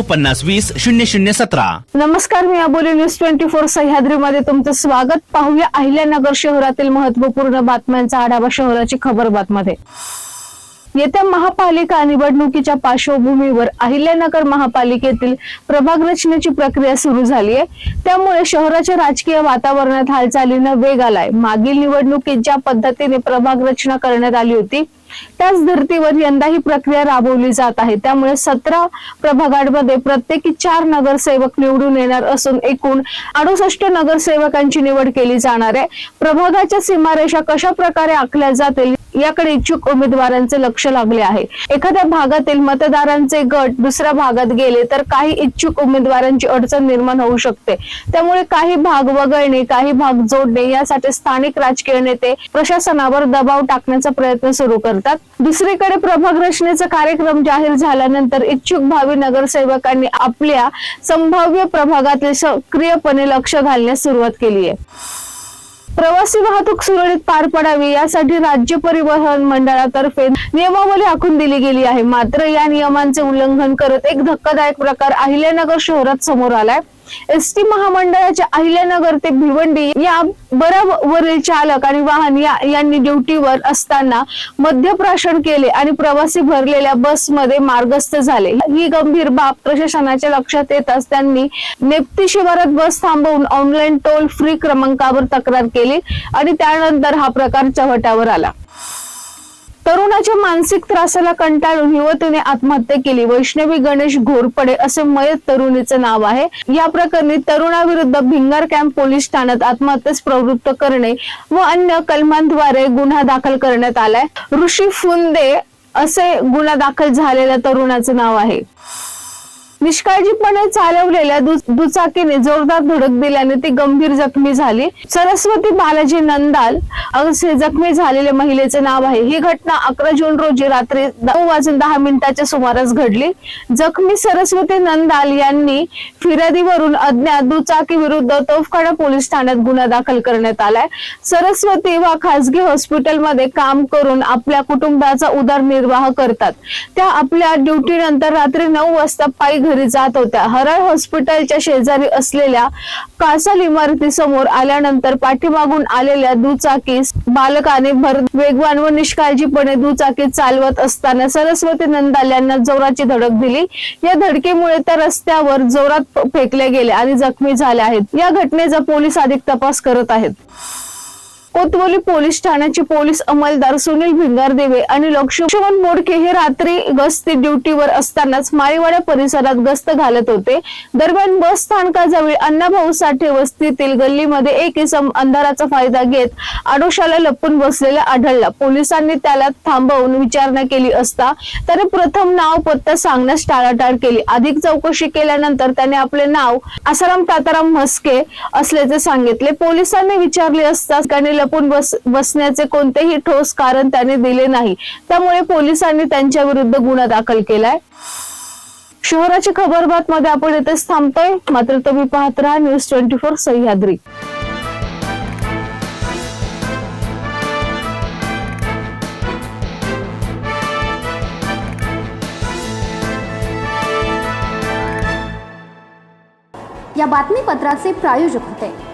पन्नास वीस शून्य शून्य सतरा. नमस्कार मी अबोली न्यूज ट्वेंटी फोर सह्याद्रीमध्ये तुमचं स्वागत. पाहूया अहिल्यानगर शहरातील महत्त्वपूर्ण बातम्यांचा आढावा शहराची खबर बातमध्ये. येत्या महापालिका निवडणुकीच्या पार्श्वभूमीवर अहिल्यानगर महापालिकेतील प्रभाग रचनेची प्रक्रिया सुरू झाली आहे त्यामुळे शहराच्या राजकीय वातावरणात हालचालींना वेग आलाय. मागील निवडणुकीत ज्या पद्धतीने प्रभाग रचना करण्यात आली होती त्याच धर्तीवर यंदा ही प्रक्रिया राबवली जात आहे. त्यामुळे सतरा प्रभागांमध्ये प्रत्येकी चार नगरसेवक निवडून येणार असून एकूण अडुसष्ट नगरसेवकांची निवड केली जाणार आहे. प्रभागाच्या सीमारेषा कशा प्रकारे आखल्या जातील याकडे इच्छुक उमेदवारांचे लक्ष लागले आहे. एखाद्या भागातील मतदारांचे गट दुसऱ्या भागात गेले तर काही इच्छुक उमेदवारांची अडचण निर्माण होऊ शकते. त्यामुळे काही भाग वगळणे काही भाग जोडणे यासाठी स्थानिक राजकीय नेते प्रशासनावर दबाव टाकण्याचा प्रयत्न सुरू करतात. दुसरीकडे प्रभाग रचनेचा कार्यक्रम जाहीर झाल्यानंतर इच्छुक भावी नगरसेवकांनी आपल्या संभाव्य प्रभागातील सक्रियपणे लक्ष घालण्यास सुरुवात केली आहे. प्रवासी वाहतूक सुरळीत पार पडावी यासाठी राज्य परिवहन मंडळातर्फे नियमावली आखून दिली गेली आहे. मात्र या नियमांचे उल्लंघन करत एक धक्कादायक प्रकार अहिल्यानगर शहरात समोर आलाय. एस टी महामंडळाच्या अहिल्यानगर ते भिवंडी या बरावरील चालक आणि वाहन या यांनी ड्युटीवर असताना मध्यप्राशन केले आणि प्रवासी भरलेल्या बसमध्ये मार्गस्थ झाले. ही गंभीर बाब प्रशासनाच्या लक्षात येताच त्यांनी नेप्ती शिवारात बस थांबवून ऑनलाईन टोल फ्री क्रमांकावर तक्रार केली आणि त्यानंतर हा प्रकार चव्हाट्यावर आला. तरुणाच्या मानसिक त्रासाला कंटाळून युवतीने आत्महत्या केली. वैष्णवी गणेश घोरपडे असे मयत तरुणीचे नाव आहे. या प्रकरणी तरुणाविरुद्ध भिंगार कॅम्प पोलीस ठाण्यात आत्महत्येस प्रवृत्त करणे व अन्य कलमांद्वारे गुन्हा दाखल करण्यात आलाय. ऋषी फुंदे असे गुन्हा दाखल झालेल्या तरुणाचे नाव आहे. निष्काळजीपणे चालवलेल्या दुचाकीने जोरदार धडक दिल्याने ती गंभीर जखमी झाली. सरस्वती बालाजी नंदाल असे जखमी झालेल्या महिलेचे नाव आहे. ही घटना अकरा जून रोजी रात्री नऊ वाजून दहा मिनिटाच्या सुमारास घडली. जखमी सरस्वती नंदाल यांनी फिर्यादीवरून अज्ञात दुचाकी विरुद्ध तोफखाना पोलीस ठाण्यात गुन्हा दाखल करण्यात आलाय. सरस्वती व खासगी हॉस्पिटलमध्ये काम करून आपल्या कुटुंबाचा उदरनिर्वाह करतात. त्या आपल्या ड्युटी नंतर रात्री नऊ वाजता पायी घरी जात होत्या. हरळ हॉस्पिटलच्या शेजारी असलेल्या कासाल इमारती समोर आल्यानंतर पाठीमागून आलेल्या दुचाकीस बालकाने भर वेगवान व निष्काळजीपणे दुचाकी चालवत असताना सरस्वती नंदाल यांना जोराची धडक दिली. या धडकेमुळे त्या रस्त्यावर जोरात फेकले गेले आणि जखमी झाले आहेत. या घटनेचा पोलीस अधिक तपास करत आहेत. कोतवली पोलीस ठाण्याचे पोलीस अंमलदार सुनील भिंगारदेवे आणि लक्ष्मण मोडके हे रात्री गस्ती ड्युटीवर असतानाच माळीवाडा परिसरात गस्त घालत होते. दरम्यान बस स्थानकाजवळ अण्णाभाऊ साठे वस्तीतील गल्लीमध्ये एक इसम अंधाराचा फायदा घेत आडोशाला लपून बसलेला आढळला. पोलिसांनी त्याला थांबवून विचारणा केली असता त्याने प्रथम नाव पत्ता सांगण्यास टाळाटाळ केली. अधिक चौकशी केल्यानंतर त्याने आपले नाव आसाराम ताताराम म्हस्के असल्याचे सांगितले. पोलिसांनी विचारले असता त्याने लपून बस बसण्याचे कोणतेही ठोस कारण त्याने दिले नाही. त्यामुळे पोलिसांनी त्यांच्या विरुद्ध गुन्हा दाखल केलाय. शहराची खबरबात मध्ये आपण इथेच थांबतोय. मात्र तुम्ही पाहत राहा न्यूज ट्वेंटी फोर सह्याद्री. या बातमीपत्राचे प्रायोजक होते.